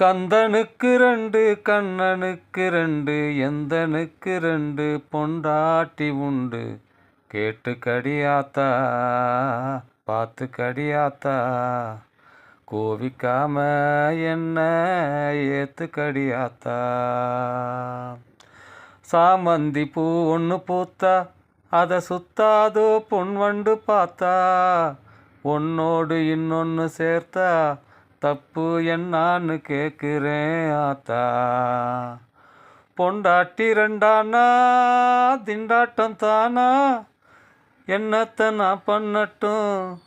கந்தனுக்கு ரெண்டு கண்ணனுக்கு ரெண்டு எந்தனுக்கு ரெண்டு பொண்டாட்டி உண்டு? கேட்டு கடியாத்தா பார்த்து கடியாத்தா. கோவிக்காம என்ன ஏத்து கடியாத்தா? சாமந்தி பூ ஒன்று பூத்தா அதை சுத்தாதோ பொன் வண்டு பார்த்தா? ஒன்னோடு இன்னொன்று சேர்த்தா தப்பு என்னான்னு கேட்குறேன் ஆத்தா. பொண்டாட்டி ரெண்டானா திண்டாட்டம் தானா? என்னத்தை நான் பண்ணட்டும்?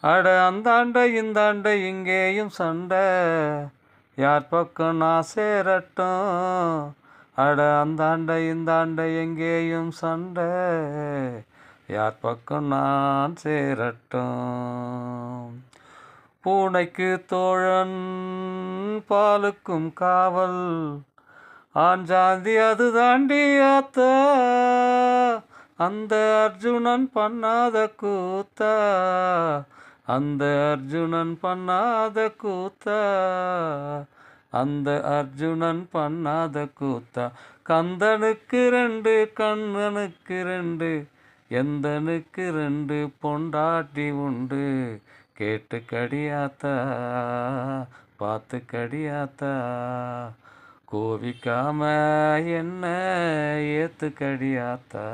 அட அந்தாண்ட இந்தாண்ட இங்கேயும் சண்டை. யார் பக்கம் நான் சேரட்டும்? அட அந்தாண்ட இந்தாண்ட எங்கேயும் சண்டை. யார் பக்கம் நான் சேரட்டும்? பூனைக்கு தோழன் பாலுக்கும் காவல். ஆண் ஜாதி அது தாண்டி ஆத்தா. அந்த அர்ஜுனன் பண்ணாத கூத்தா. அந்த அர்ஜுனன் பண்ணாத கூத்தா. அந்த அர்ஜுனன் பண்ணாத கூத்தா. கந்தனுக்கு ரெண்டு கண்ணனுக்கு ரெண்டு. எந்தனுக்கு ரெண்டு? பொண்டாட்டி உண்டு. கேட்டு கடியாத்தா பார்த்து கடியாத்தா கோவிக்காம என்ன ஏத்து கடியாத்தா